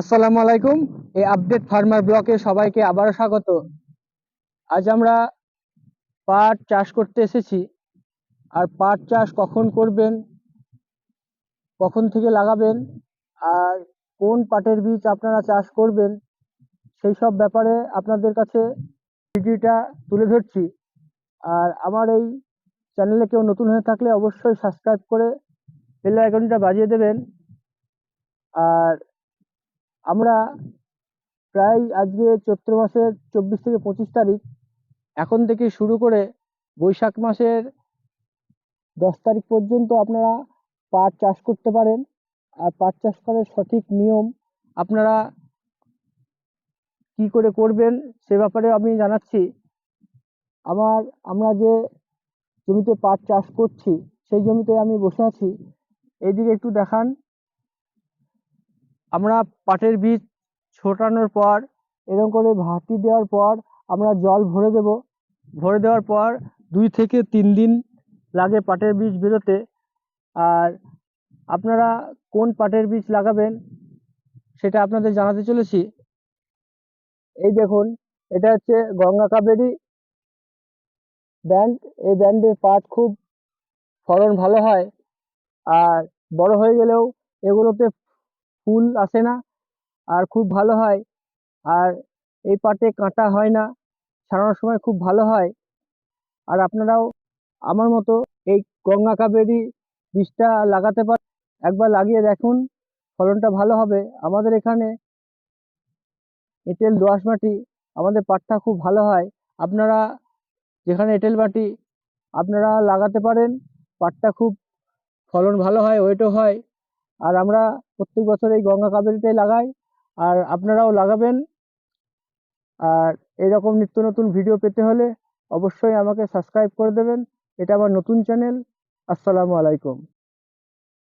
আসসালামু আলাইকুম। এই আপডেট ফার্মার ব্লকে সবাইকে আবারও স্বাগত। আজ আমরা পাট চাষ করতে এসেছি। আর পাট চাষ কখন করবেন? কখন থেকে লাগাবেন? আর কোন পাটের বীজ আপনারা চাষ করবেন? সেই সব ব্যাপারে আপনাদের কাছে ভিডিওটা তুলে ধরছি। আর আমার এই চ্যানেলে কেউ নতুন হয়ে থাকলে অবশ্যই সাবস্ক্রাইব করে বেল আইকনটা বাজিয়ে দেবেন। আর আমরা প্রায় আজকে চৈত্র মাসের চব্বিশ থেকে পঁচিশ তারিখ, এখন থেকে শুরু করে বৈশাখ মাসের দশ তারিখ পর্যন্ত আপনারা পাট চাষ করতে পারেন। আর পাট চাষ করার সঠিক নিয়ম আপনারা কি করে করবেন সে ব্যাপারে আমি জানাচ্ছি। আমার, আমরা যে জমিতে পাট চাষ করছি, সেই জমিতে আমি বসে আছি। এইদিকে একটু দেখান। আমরা পাটের বীজ ছোটানোর পর, এরকম করে ভাটি দেওয়ার পর আমরা জল ভরে দেব। ভরে দেওয়ার পর দুই থেকে তিন দিন লাগে পাটের বীজ বেরোতে। আর আপনারা কোন পাটের বীজ লাগাবেন সেটা আপনাদের জানাতে চলেছি। এই দেখুন, এটা হচ্ছে গঙ্গা কাবেরি। ব্যান্ড, এই ব্যান্ডের পাট খুব ফলন ভালো হয়। আর বড় হয়ে গেলেও এগুলোতে ফুল আসে না, আর খুব ভালো হয়। আর এই পাটে কাঁটা হয় না, ছাড়ানোর সময় খুব ভালো হয়। আর আপনারাও আমার মতো এই গঙ্গা কাবেরি বীজটা লাগাতে পারেন একবার লাগিয়ে দেখুন, ফলনটা ভালো হবে। আমাদের এখানে এঁটেল দোআঁশ মাটি, আমাদের পাটটা খুব ভালো হয়। আপনারা যেখানে এঁটেল মাটি, আপনারা লাগাতে পারেন, পাটটা খুব ফলন ভালো হয়, ওয়েটও হয়। আর আমরা প্রত্যেক বছর এই গঙ্গা কাবেরিটাই লাগাই। আর আপনারাও লাগাবেন। আর এরকম নিত্য নতুন ভিডিও পেতে হলে অবশ্যই আমাকে সাবস্ক্রাইব করে দেবেন। এটা আমার নতুন চ্যানেল। আসসালামু আলাইকুম।